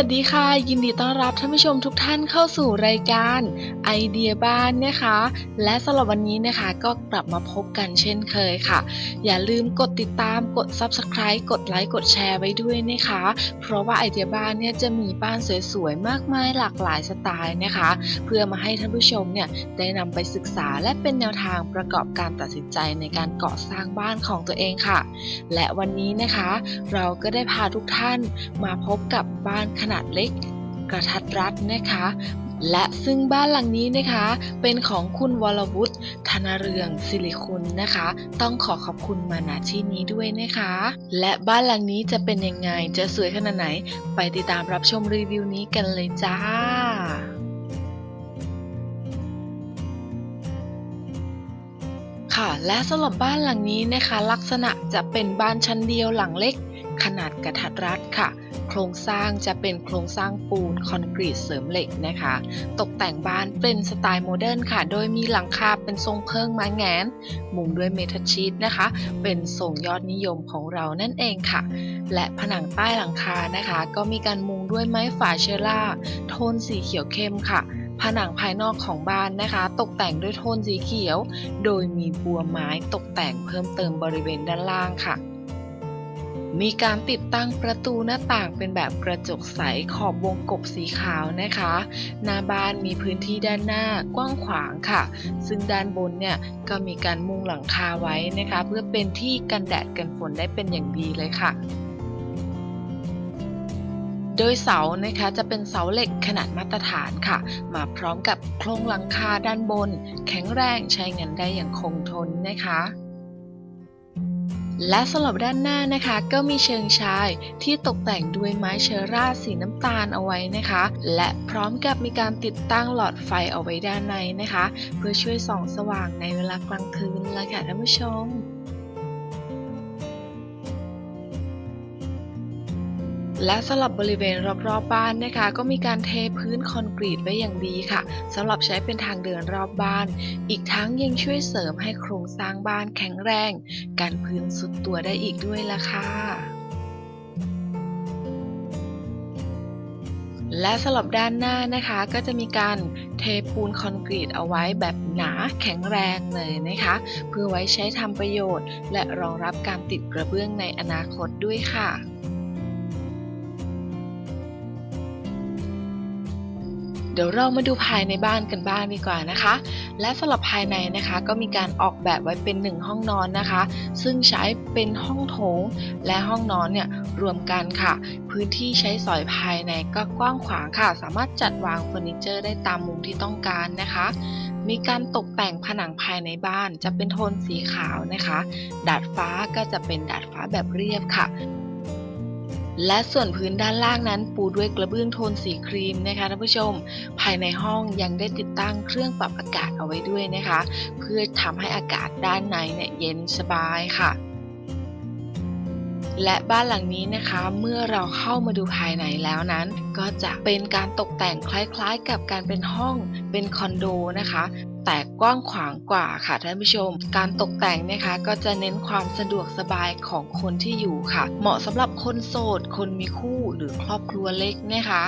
วัสดีค่ะ ยินดีต้อนรับท่านผู้ชมทุกท่านเข้าสู่รายการไอเดียบ้านนะคะ และสำหรับวันนี้นะคะก็กลับมาพบกันเช่นเคยค่ะ อย่าลืมกดติดตามกด Subscribe กดไลค์กดแชร์ไว้ด้วยนะคะ เพราะว่าไอเดียบ้านเนี่ยจะมีบ้านสวยๆ มากมายหลากหลายสไตล์นะคะ เพื่อมาให้ท่านผู้ชมเนี่ยได้นำไปศึกษาและเป็นแนวทางประกอบการตัดสินใจในการก่อสร้างบ้านของตัวเองค่ะ และวันนี้นะคะ เราก็ได้พาทุกท่านมาพบกับบ้านขนาดเล็ก กระทัดรัดนะคะ และซึ่งบ้านหลังนี้นะคะ เป็นของคุณวรวุฒิธนเรืองสิริคุณนะคะ ต้องขอขอบคุณมาณที่นี้ด้วยนะคะ และบ้านหลังนี้จะเป็นยังไงจะสวยขนาดไหน ไปติดตามรับชมรีวิวนี้กันเลยจ้าค่ะและสำหรับบ้านหลังนี้นะคะ ลักษณะจะเป็นบ้านชั้นเดียวหลังเล็ก ขนาดกระทัดรัดค่ะ โครงสร้างจะเป็นโครงสร้างปูนคอนกรีตเสริมเหล็กนะคะ ตกแต่งบ้านเป็นสไตล์โมเดิร์นค่ะ โดยมีหลังคาเป็นทรงเพิงไม้แงน มุงด้วยเมทัลชีตนะคะ เป็นทรงยอดนิยมของเรานั่นเองค่ะ และผนังใต้หลังคานะคะ ก็มีการมุงด้วยไม้ฝาเชอร่า โทนสีเขียวเข้มค่ะผนังภายนอกของบ้านนะคะ ตกแต่งด้วยโทนสีเขียว โดยมีบัวไม้ตกแต่งเพิ่มเติมบริเวณด้านล่างค่ะ มีการติดตั้งประตูหน้าต่างเป็นแบบกระจกใสขอบวงกบสีขาวนะคะ หน้าบ้านมีพื้นที่ด้านหน้ากว้างขวางค่ะ ซึ่งด้านบนเนี่ยก็มีการมุงหลังคาไว้นะคะ เพื่อเป็นที่กันแดดกันฝนได้เป็นอย่างดีเลยค่ะโดยเสานะคะจะเป็นเสาเหล็กขนาดมาตรฐานค่ะ มาพร้อมกับโครงหลังคาด้านบน แข็งแรงใช้งานได้อย่างคงทนนะคะ และสำหรับด้านหน้านะคะก็มีเชิงชายที่ตกแต่งด้วยไม้เชอร่าสีน้ำตาลเอาไว้นะคะ และพร้อมกับมีการติดตั้งหลอดไฟเอาไว้ด้านในนะคะ เพื่อช่วยส่องสว่างในเวลากลางคืนเลยค่ะท่านผู้ชมและสำหรับบริเวณรอบๆบบ้านนะคะ ก็มีการเท พื้นคอนกรีตไว้อย่างดีค่ะสำหรับใช้เป็นทางเดินรอบบ้าน อีกทั้งยังช่วยเสริมให้โครงสร้างบ้านแข็งแรงกันพื้นสุดตัวได้อีกด้วยล่ะค่ะและสำหรับด้านหน้านะคะก็จะมีการเทปูนคอนกรีตเอาไว้แบบหนาแข็งแรงเลยนะคะ เพื่อไว้ใช้ทำประโยชน์ และรองรับการติดกระเบื้องในอนาคตด้วยค่ะ เดี๋ยวเรามาดูภายในบ้านกันบ้างดีกว่านะคะ และสำหรับภายในนะคะก็มีการออกแบบไว้เป็นหนึ่งห้องนอนนะคะ ซึ่งใช้เป็นห้องโถงและห้องนอนเนี่ยรวมกันค่ะ พื้นที่ใช้สอยภายในก็กว้างขวางค่ะ สามารถจัดวางเฟอร์นิเจอร์ได้ตามมุมที่ต้องการนะคะ มีการตกแต่งผนังภายในบ้านจะเป็นโทนสีขาวนะคะ ดาดฟ้าก็จะเป็นดาดฟ้าแบบเรียบค่ะ และส่วนพื้นด้านล่างนั้นปูด้วยกระเบื้องโทนสีครีมนะคะท่านผู้ชม ภายในห้องยังได้ติดตั้งเครื่องปรับอากาศเอาไว้ด้วยนะคะ เพื่อทำให้อากาศด้านในเนี่ยเย็นสบายค่ะและบ้านหลังนี้นะคะเมื่อเราเข้ามาดูภายในแล้วนั้น ก็จะเป็นการตกแต่งคล้ายๆ กับการเป็นห้องเป็นคอนโดนะคะ แต่กว้างขวางกว่าค่ะท่านผู้ชม การตกแต่งนะคะก็จะเน้นความสะดวกสบายของคนที่อยู่ค่ะ เหมาะสำหรับคนโสด คนมีคู่หรือครอบครัวเล็กนะคะ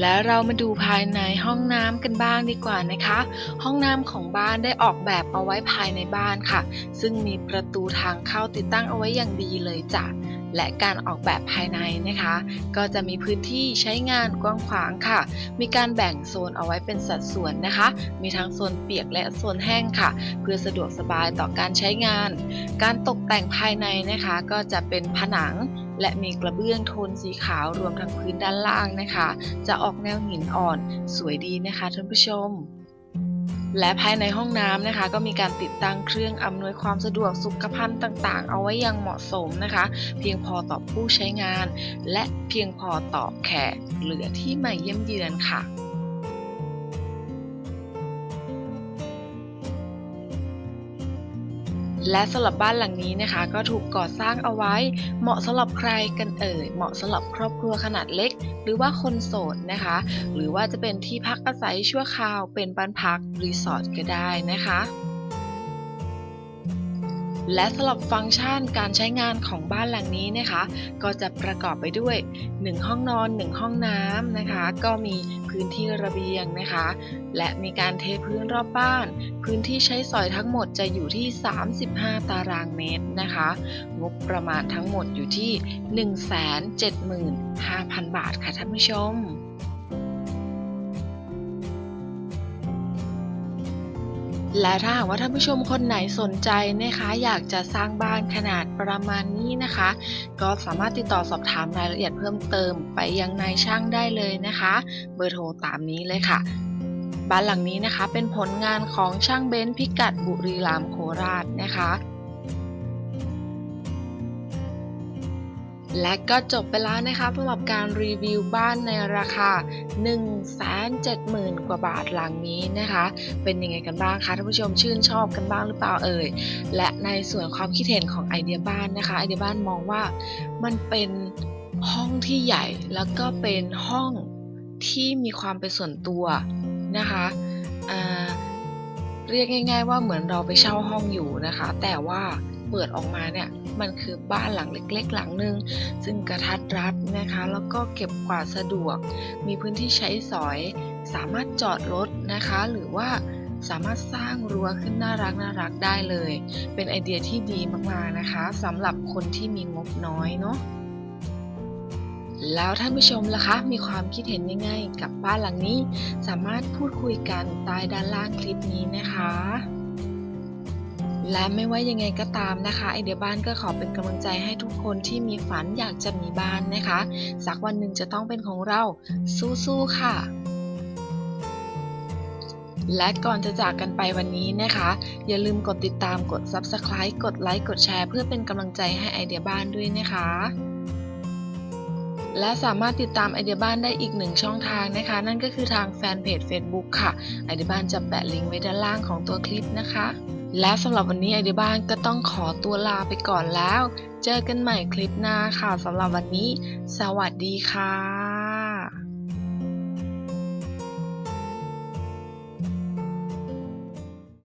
และเรามาดูภายในห้องน้ำกันบ้างดีกว่านะคะ ห้องน้ำของบ้านได้ออกแบบเอาไว้ภายในบ้านค่ะ ซึ่งมีประตูทางเข้าติดตั้งเอาไว้อย่างดีเลยจ้ะและการออกแบบภายในนะคะ ก็จะมีพื้นที่ใช้งานกว้างขวางค่ะ มีการแบ่งโซนเอาไว้เป็นสัดส่วนนะคะ มีทั้งโซนเปียกและโซนแห้งค่ะ เพื่อสะดวกสบายต่อการใช้งาน การตกแต่งภายในนะคะ ก็จะเป็นผนัง และมีกระเบื้องโทนสีขาวรวมทั้งพื้นด้านล่างนะคะ จะออกแนวหินอ่อนสวยดีนะคะท่านผู้ชม และภายในห้องน้ำนะคะ ก็มีการติดตั้งเครื่องอำนวยความสะดวกสุขภัณฑ์ต่างๆ เอาไว้อย่างเหมาะสมนะคะ เพียงพอต่อผู้ใช้งาน และเพียงพอต่อแขกเหลือที่มาเยี่ยมเยือนค่ะ และสำหรับบ้านหลังนี้นะคะ ก็ถูกก่อสร้างเอาไว้ เหมาะสำหรับใครกันเอ่ย เหมาะสำหรับครอบครัวขนาดเล็ก หรือว่าคนโสดนะคะ หรือว่าจะเป็นที่พักอาศัยชั่วคราวเป็นบ้านพักรีสอร์ทก็ได้นะคะ และสำหรับฟังก์ชันการใช้งานของบ้านหลังนี้นะคะ ก็จะประกอบไปด้วย 1 ห้องนอน 1 ห้องน้ำนะคะ ก็มีพื้นที่ระเบียงนะคะ และมีการเทพื้นรอบบ้าน พื้นที่ใช้สอยทั้งหมดจะอยู่ที่ 35 ตารางเมตรนะคะ งบประมาณทั้งหมดอยู่ที่ 175,000 บาทค่ะท่านผู้ชม และถ้าหากว่าท่านผู้ชมคนไหนสนใจนะคะ อยากจะสร้างบ้านขนาดประมาณนี้นะคะ ก็สามารถติดต่อสอบถามรายละเอียดเพิ่มเติมไปยังนายช่างได้เลยนะคะ เบอร์โทรตามนี้เลยค่ะ บ้านหลังนี้นะคะเป็นผลงานของช่างเบนซ์พิกัดบุรีรัมย์โคราชนะคะ และก็จบไปแล้วนะคะสำหรับการรีวิวบ้านในราคา 170,000 กว่าบาทหลังนี้นะคะ เป็นยังไงกันบ้างคะท่านผู้ชมชื่นชอบกันบ้างหรือเปล่าเอ่ย และในส่วนความคิดเห็นของไอเดียบ้านนะคะ ไอเดียบ้านมองว่ามันเป็นห้องที่ใหญ่แล้วก็เป็นห้องที่มีความเป็นส่วนตัวนะคะเรียกง่าย ๆ ว่าเหมือนเราไปเช่าห้องอยู่นะคะ แต่ว่า เปิดออกมาเนี่ยมันคือบ้านหลังเล็ก ๆ หลังหนึ่งซึ่งกระทัดรัดนะคะ แล้วก็เก็บกวาดสะดวก มีพื้นที่ใช้สอย สามารถจอดรถนะคะ หรือว่าสามารถสร้างรั้วขึ้นน่ารักน่ารักได้เลย เป็นไอเดียที่ดีมากๆนะคะสำหรับคนที่มีงบน้อยเนาะแล้วท่านผู้ชมล่ะคะ มีความคิดเห็นยังไงกับบ้านหลังนี้ สามารถพูดคุยกันใต้ด้านล่างคลิปนี้นะคะ และไม่ว่ายังไงก็ตามนะคะไอเดียบ้านก็ขอเป็นกำลังใจให้ทุกคนที่มีฝันอยากจะมีบ้านนะคะ สักวันหนึ่งจะต้องเป็นของเรา สู้ๆค่ะและก่อนจะจากกันไปวันนี้นะคะ อย่าลืมกดติดตามกด Subscribe กดไลค์กดแชร์เพื่อเป็นกำลังใจให้ไอเดียบ้านด้วยนะคะ และสามารถติดตามไอเดียบ้านได้อีกหนึ่งช่องทางนะคะ นั่นก็คือทางแฟนเพจ Facebook ค่ะ ไอเดียบ้านจะแปะลิงก์ไว้ด้านล่างของตัวคลิปนะคะ และสำหรับวันนี้ไอเดียบ้านก็ต้องขอตัวลาไปก่อนแล้ว เจอกันใหม่คลิปหน้าค่ะสำหรับวันนี้ สวัสดีค่ะ